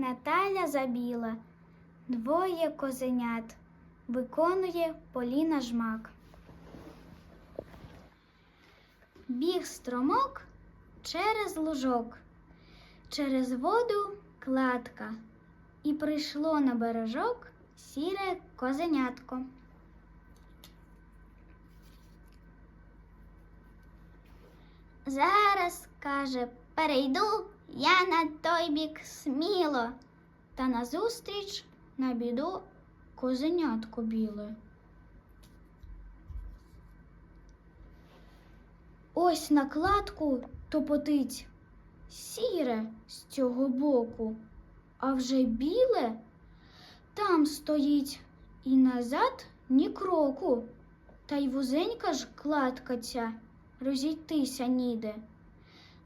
Наталя забіла, двоє козенят, виконує Поліна жмак. Біг стромок через лужок, через воду кладка, і прийшло на бережок сіре козенятко. Зараз, каже, перейду я на той бік сміло, та назустріч на біду козенятко біле. Ось на кладку топотить сіре з цього боку, а вже біле там стоїть і назад ні кроку. Та й вузенька ж кладка ця розійтися ніде.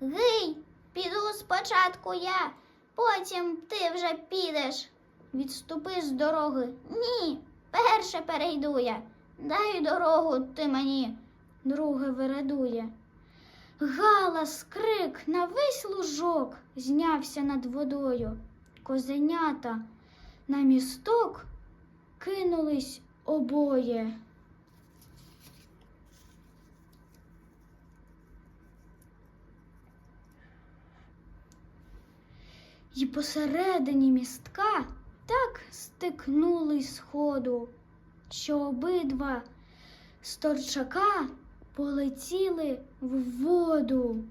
Гей, піду спочатку я, потім ти вже підеш. Відступи з дороги. Ні, перше перейду я. Дай дорогу ти мені, друге вирадує. Галас, крик на весь лужок знявся над водою. Козенята на місток кинулись обоє. І посередині містка так стикнули сходу, що обидва сторчака полетіли в воду.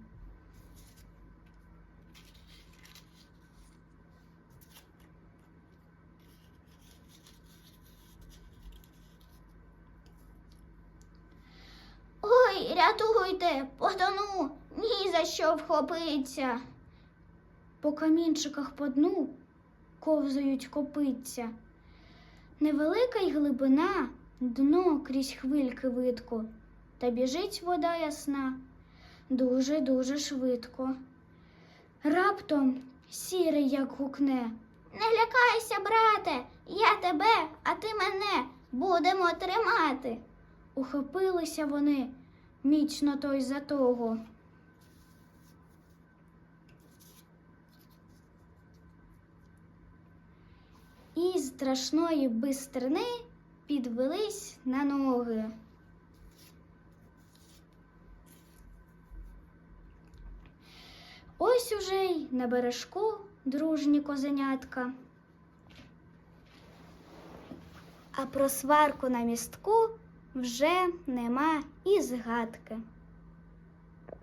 Ой, рятуйте, потону, ні за що вхопиться. По камінчиках по дну ковзають копиця. Невелика й глибина, дно крізь хвильки видко, та біжить вода ясна дуже-дуже швидко. Раптом сірий як гукне. Не лякайся, брате, я тебе, а ти мене будемо тримати. Ухопилися вони міцно той за того. І з страшної бистрини підвелись на ноги. Ось уже й на бережку дружні козенятка. А про сварку на містку вже нема і згадки.